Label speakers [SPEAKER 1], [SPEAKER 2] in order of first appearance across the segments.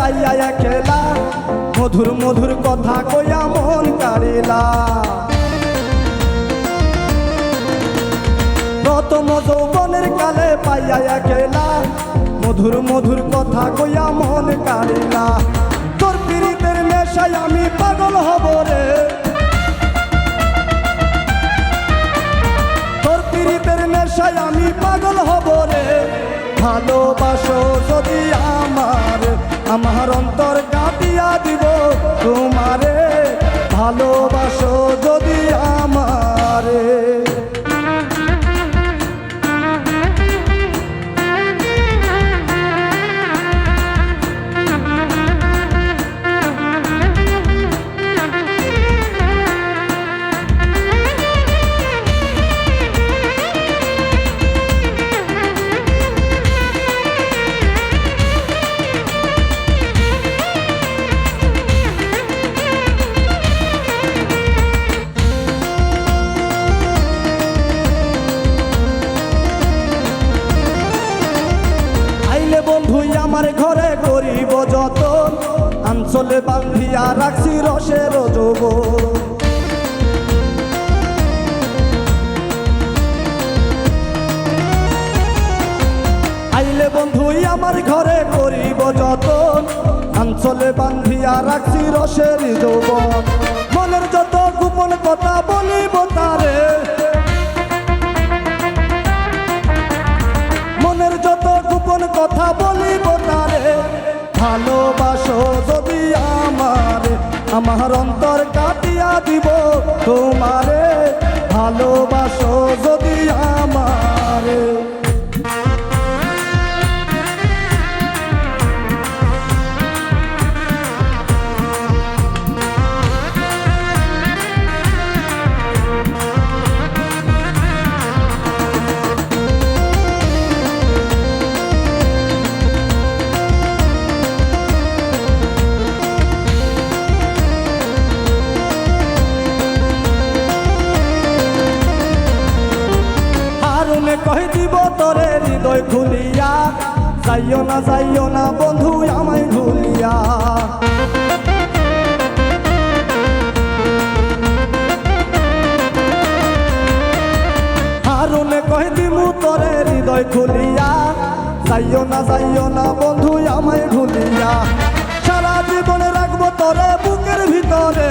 [SPEAKER 1] পাইয়া খেলা মধুর মধুর কথা কইয়া মন কারিলা প্রথম যৌবনের কালে পাইয়া খেলা মধুর মধুর কথা কইয়া মন কারিলা তোর পীড়িতের নেশায় আমি পাগল হব রে। তোর পীড়িতের নেশায় আমি পাগল হব রে। যদি আমার অন্তর কাটিয়া দিব। তোমারে ভালোবাসো আঞ্চলে বান্ধিয়া রাখছি রসের যোগ। আইলে বন্ধুই আমার ঘরে করিব যতন আঞ্চলে বান্ধিয়া রাখছি রসের যৌবন। মনের যত গোপন কথা বলিব তারে, মনের যত গোপন কথা বলিব তারে, ভালোবাসো আমার অন্তর কাটিয়া দিব তোমারে। কই দিব তোরে হৃদয় খুলিয়া। যাইও না যাইও না বন্ধু, আমায় ভুলিয়া। হারুনে কই দিমু তোরে হৃদয় খুলিয়া। যাইও না যাইও না বন্ধু, আমায় ভুলিয়া। সারা জীবন রাখব তোরে বুকের ভিতরে।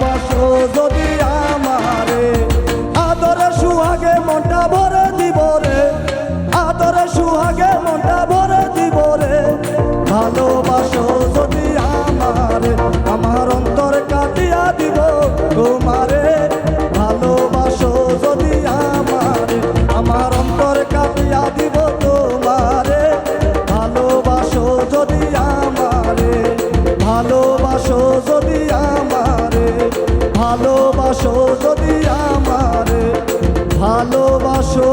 [SPEAKER 1] আমার ভালোবাসো